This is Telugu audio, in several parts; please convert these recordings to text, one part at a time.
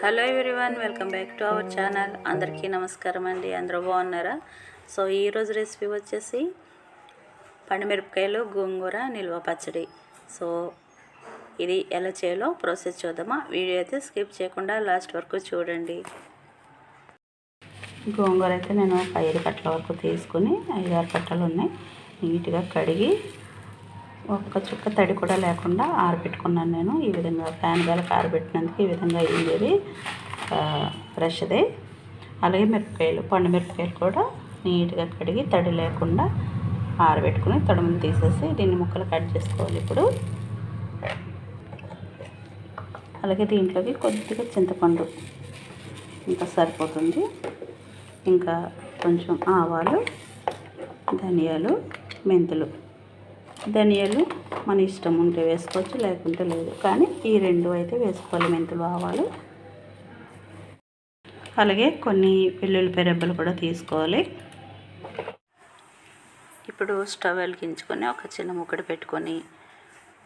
Hello everyone welcome back to our channel. అందరికీ నమస్కారం అండి. అందరూ బాగున్నారా? సో ఈరోజు రెసిపీ వచ్చేసి పండుమిరపకాయలు గోంగూర నిల్వ పచ్చడి. సో ఇది ఎలా చేయాలో ప్రాసెస్ చూద్దామా? వీడియో అయితే స్కిప్ చేయకుండా లాస్ట్ వరకు చూడండి. గోంగూర అయితే నేను ఒక ఐదు కట్టల వరకు తీసుకుని ఐదారు కట్టలు ఉన్నాయి. నీట్గా కడిగి ఒక్క చుక్క తడి కూడా లేకుండా ఆరబెట్టుకున్నాను నేను. ఈ విధంగా ఫ్యాన్ గాలికి ఆరబెట్టినందుకు ఈ విధంగా అయింది ఫ్రెష్దే. అలాగే మిరపకాయలు పండు మిరపకాయలు కూడా నీట్గా కడిగి తడి లేకుండా ఆరబెట్టుకుని తడుముని తీసేసి దీన్ని ముక్కలు కట్ చేసుకోవాలి ఇప్పుడు. అలాగే దీంట్లోకి కొద్దిగా చింతపండు ఇంకా సరిపోతుంది. ఇంకా కొంచెం ఆవాలు ధనియాలు మెంతులు ధనియాలు మన ఇష్టం ఉంటే వేసుకోవచ్చు లేకుంటే లేదు. కానీ ఈ రెండు అయితే వేసుకోవాలి మెంతులు ఆవాలు. అలాగే కొన్ని వెల్లుల్లి రెబ్బలు కూడా తీసుకోవాలి. ఇప్పుడు స్టవ్ వెలిగించుకొని ఒక చిన్న ముక్కడు పెట్టుకొని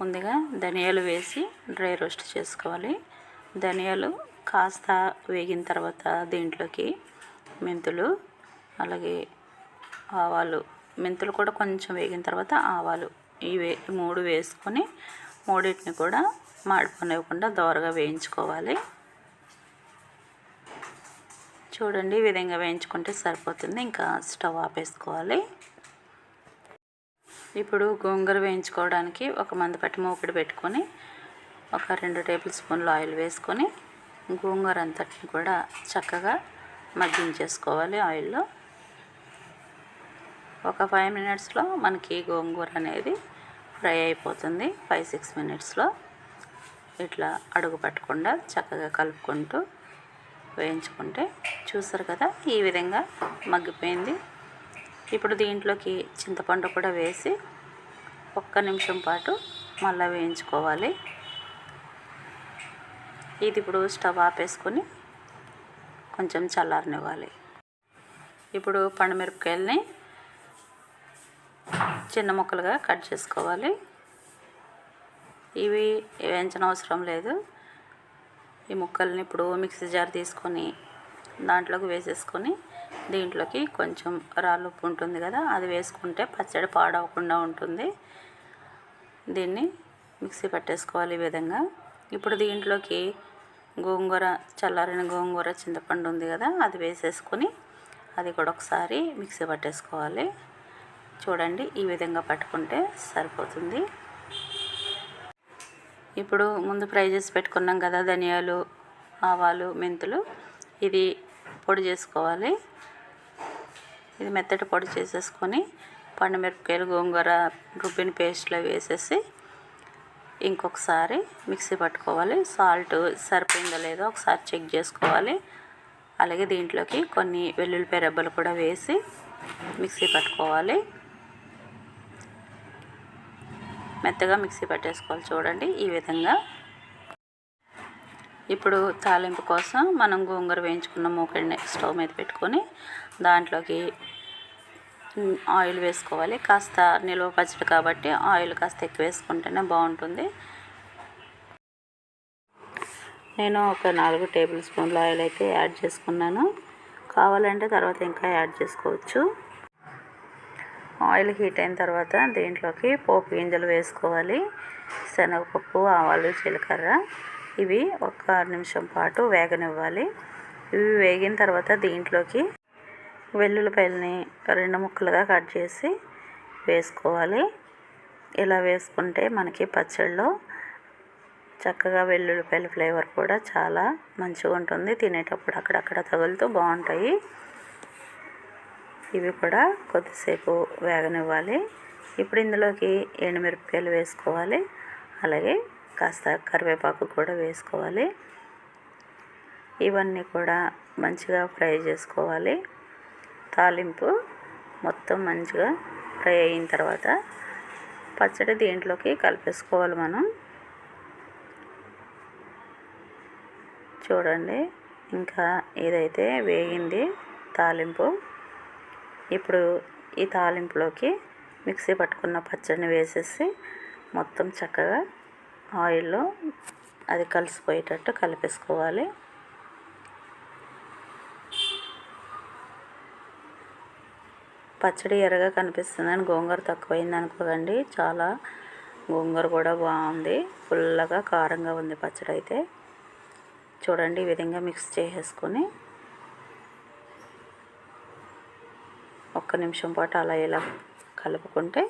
ముందుగా ధనియాలు వేసి డ్రై రోస్ట్ చేసుకోవాలి. ధనియాలు కాస్త వేగిన తర్వాత దీంట్లోకి మెంతులు అలాగే ఆవాలు. మెంతులు కూడా కొంచెం వేగిన తర్వాత ఆవాలు. ఇవి మూడు వేసుకొని మూడింటిని కూడా మాడిపోనివ్వకుండా దోరగా వేయించుకోవాలి. చూడండి ఈ విధంగా వేయించుకుంటే సరిపోతుంది. ఇంకా స్టవ్ ఆపేసుకోవాలి. ఇప్పుడు గోంగూర వేయించుకోవడానికి ఒక మందపట్టి మూపిడి పెట్టుకొని ఒక రెండు టేబుల్ స్పూన్లు ఆయిల్ వేసుకొని గోంగూర అంతటిని కూడా చక్కగా మగ్గించేసుకోవాలి ఆయిల్లో. ఒక ఫైవ్ మినిట్స్లో మనకి గోంగూర అనేది ఫ్రై అయిపోతుంది. ఫైవ్ సిక్స్ మినిట్స్లో ఇట్లా అడుగు పట్టకుండా చక్కగా కలుపుకుంటూ వేయించుకుంటే చూసారు కదా ఈ విధంగా మగ్గిపోయింది. ఇప్పుడు దీంట్లోకి చింతపండు కూడా వేసి ఒక్క నిమిషం పాటు మళ్ళీ వేయించుకోవాలి. ఇది ఇప్పుడు స్టవ్ ఆపేసుకొని కొంచెం చల్లారనివ్వాలి. ఇప్పుడు పండుమిరపకాయలని చిన్న ముక్కలుగా కట్ చేసుకోవాలి. ఇవి వేయించిన అవసరం లేదు. ఈ ముక్కల్ని ఇప్పుడు మిక్సీ జార్ తీసుకొని దాంట్లోకి వేసేసుకొని దీంట్లోకి కొంచెం రాళ్ళు ఉప్పు ఉంటుంది కదా అది వేసుకుంటే పచ్చడి పాడవకుండా ఉంటుంది. దీన్ని మిక్సీ పట్టేసుకోవాలి ఈ విధంగా. ఇప్పుడు దీంట్లోకి గోంగూర చల్లారిన గోంగూర చింతపండు ఉంది కదా అది వేసేసుకొని అది కూడా ఒకసారి మిక్సీ పట్టేసుకోవాలి. చూడండి ఈ విధంగా పట్టుకుంటే సరిపోతుంది. ఇప్పుడు ముందు ఫ్రై చేసి పెట్టుకున్నాం కదా ధనియాలు ఆవాలు మెంతులు. ఇది పొడి చేసుకోవాలి. ఇది మెత్తటి పొడి చేసేసుకొని పండుమిరపకాయలు గోంగూర రుబ్బిన పేస్ట్లో వేసేసి ఇంకొకసారి మిక్సీ పట్టుకోవాలి. సాల్ట్ సరిపోయిందో లేదో ఒకసారి చెక్ చేసుకోవాలి. అలాగే దీంట్లోకి కొన్ని వెల్లుల్లిపాయ రెబ్బలు కూడా వేసి మిక్సీ పట్టుకోవాలి. మెత్తగా మిక్సీ పట్టేసుకోవాలి చూడండి ఈ విధంగా. ఇప్పుడు తాలింపు కోసం మనం గోంగూర వేయించుకున్న మూకడిని స్టవ్ మీద పెట్టుకొని దాంట్లోకి ఆయిల్ వేసుకోవాలి. కాస్త నిల్వ పచ్చడి కాబట్టి ఆయిల్ కాస్త ఎక్కువ వేసుకుంటేనే బాగుంటుంది. నేను ఒక నాలుగు టేబుల్ స్పూన్ల ఆయిల్ అయితే యాడ్ చేసుకున్నాను. కావాలంటే తర్వాత ఇంకా యాడ్ చేసుకోవచ్చు. ఆయిల్ హీట్ అయిన తర్వాత దీంట్లోకి పోపు గింజలు వేసుకోవాలి. శనగపప్పు ఆవాలు జీలకర్ర ఇవి ఒక నిమిషం పాటు వేగనివ్వాలి. ఇవి వేగిన తర్వాత దీంట్లోకి వెల్లుల్లిపాయలని రెండు ముక్కలుగా కట్ చేసి వేసుకోవాలి. ఇలా వేసుకుంటే మనకి పచ్చళ్ళలో చక్కగా వెల్లుల్లిపాయల ఫ్లేవర్ కూడా చాలా మంచిగా ఉంటుంది. తినేటప్పుడు అక్కడక్కడ తగులుతూ బాగుంటాయి. ఇవి కూడా కొద్దిసేపు వేగనివ్వాలి. ఇప్పుడు ఇందులోకి ఎండుమిరపకాయలు వేసుకోవాలి. అలాగే కాస్త కరివేపాకు కూడా వేసుకోవాలి. ఇవన్నీ కూడా మంచిగా ఫ్రై చేసుకోవాలి. తాలింపు మొత్తం మంచిగా ఫ్రై అయిన తర్వాత పచ్చడి దీంట్లోకి కలిపేసుకోవాలి మనం. చూడండి ఇంకా ఏదైతే వేగింది తాలింపు ఇప్పుడు ఈ తాలింపులోకి మిక్సీ పట్టుకున్న పచ్చడిని వేసేసి మొత్తం చక్కగా ఆయిల్లో అది కలిసిపోయేటట్టు కలిపేసుకోవాలి. పచ్చడి ఎర్రగా కనిపిస్తుందని గోంగూర తక్కువైంది అనుకోకండి. చాలా గోంగూర కూడా బాగుంది. ఫుల్గా కారంగా ఉంది పచ్చడి అయితే చూడండి ఈ విధంగా మిక్స్ చేసేసుకొని ఒక్క నిమిషం పాటు అలా ఇలా కలుపుకుంటే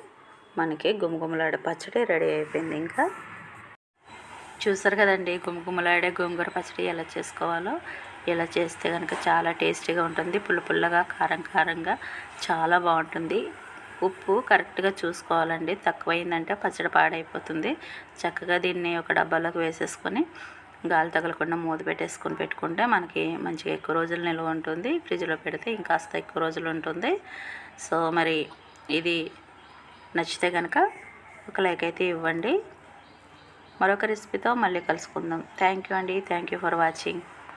మనకి గుమగుమలాడే పచ్చడి రెడీ అయిపోయింది ఇంకా. చూసారు కదండి గుమగుమలాడే గోంగూర పచ్చడి ఎలా చేసుకోవాలో? ఇలా చేస్తే కనుక చాలా టేస్టీగా ఉంటుంది పుల్ల పుల్లగా కారం కారంగా చాలా బాగుంటుంది. ఉప్పు కరెక్ట్గా చూసుకోవాలండి తక్కువైందంటే పచ్చడి పాడైపోతుంది. చక్కగా దీన్ని ఒక డబ్బాలోకి వేసేసుకొని గాలి తగలకుండా మూత పెట్టేసుకొని పెట్టుకుంటే మనకి మంచిగా ఎక్కువ రోజులు నిల్వ ఉంటుంది. ఫ్రిడ్జ్లో పెడితే ఇంకాస్త ఎక్కువ రోజులు ఉంటుంది. సో మరి ఇది నచ్చితే కనుక ఒక లైక్ అయితే ఇవ్వండి. మరొక రెసిపీతో మళ్ళీ కలుసుకుందాం. థ్యాంక్ యూ అండి. Thank you for watching.